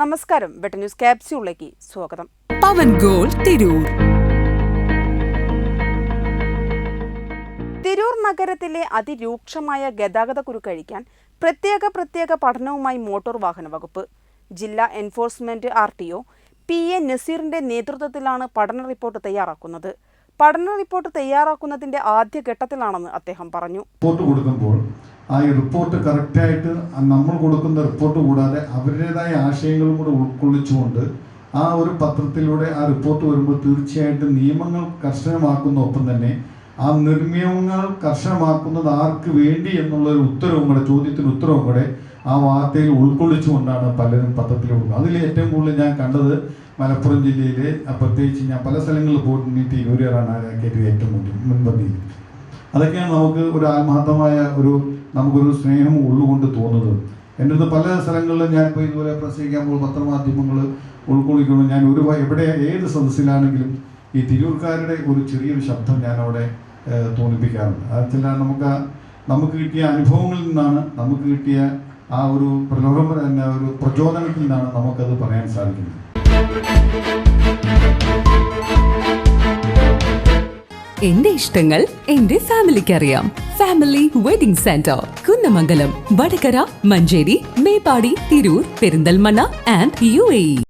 നമസ്കാരം. വെട്ട ന്യൂസ് ക്യാപ്സ്യൂളിലേക്ക് സ്വാഗതം. പവൻ ഗോൾ തിരൂർ. തിരൂർ നഗരത്തിലെ അതിരൂക്ഷമായ ഗതാഗത കുരുക്കഴിക്കാൻ പ്രത്യേക പ്രത്യേക പഠനവുമായി മോട്ടോർ വാഹന വകുപ്പ്. ജില്ലാ enforcement R T O P A നസീറിന്റെ നേതൃത്വത്തിലാണ് പഠന റിപ്പോർട്ട് തയ്യാറാക്കുന്നത്. പഠന റിപ്പോർട്ട് തയ്യാറാക്കുന്നതിന്റെ ആദ്യ ഘട്ടത്തിലാണെന്ന് അദ്ദേഹം പറഞ്ഞു. റിപ്പോർട്ട് കൊടുക്കുമ്പോൾ ആ റിപ്പോർട്ട് കറക്റ്റായിട്ട് നമ്മൾ കൊടുക്കുന്ന റിപ്പോർട്ട് കൂടാതെ അവരുടേതായ ആശയങ്ങളും കൂടെ ഉൾക്കൊള്ളിച്ചുകൊണ്ട് ആ ഒരു പത്രത്തിലൂടെ ആ റിപ്പോർട്ട് വരുമ്പോൾ തീർച്ചയായിട്ടും നിയമങ്ങൾ കർശനമാക്കുന്ന ഒപ്പം തന്നെ ആ നിർമ്മിയമങ്ങൾ കർശനമാക്കുന്നത് ആർക്ക് വേണ്ടി എന്നുള്ള ഒരു ഉത്തരവും കൂടെ ചോദ്യത്തിന് ഉത്തരവും കൂടെ ആ വാർത്തയിൽ ഉൾക്കൊള്ളിച്ചുകൊണ്ടാണ് പലരും പത്രത്തിൽ കൊടുക്കുന്നത് അതിൽ ഏറ്റവും കൂടുതൽ ഞാൻ കണ്ടത് മലപ്പുറം ജില്ലയിലെ പ്രത്യേകിച്ച് ഞാൻ പല സ്ഥലങ്ങളിൽ പോയിട്ട് തിരൂരാണ് കയറ്റിയത് ഏറ്റവും കൂടുതൽ മുൻപന്തിയിൽ അതൊക്കെയാണ് നമുക്ക് ഒരു ആത്മാർത്ഥമായ ഒരു നമുക്കൊരു സ്നേഹം ഉള്ളുകൊണ്ട് തോന്നുന്നത്. എന്റെ അടുത്ത് പല സ്ഥലങ്ങളിലും ഞാൻ ഇപ്പോൾ ഇതുപോലെ പ്രസംഗിക്കുമ്പോൾ പത്രമാധ്യമങ്ങൾ ഉൾക്കൊള്ളിക്കുന്നു. ഞാൻ ഒരു എവിടെ ഏത് സദസ്സിലാണെങ്കിലും ഈ തിരൂർക്കാരുടെ ഒരു ചെറിയൊരു ശബ്ദം ഞാൻ അവിടെ തോന്നിപ്പിക്കാറുണ്ട്. അത് ചില നമുക്ക് നമുക്ക് കിട്ടിയ അനുഭവങ്ങളിൽ നിന്നാണ് നമുക്ക് കിട്ടിയ ആ ഒരു പ്രലോഭന തന്നെ ഒരു പ്രചോദനത്തിൽ നിന്നാണ് നമുക്കത് പറയാൻ സാധിക്കുന്നത്. എന്റെ ഇഷ്ടങ്ങൾ എന്റെ ഫാമിലിക്ക് അറിയാം family wedding centre Kunnamangalam Vadakara Manjeri Meppadi Tirur Perinthalmanna and U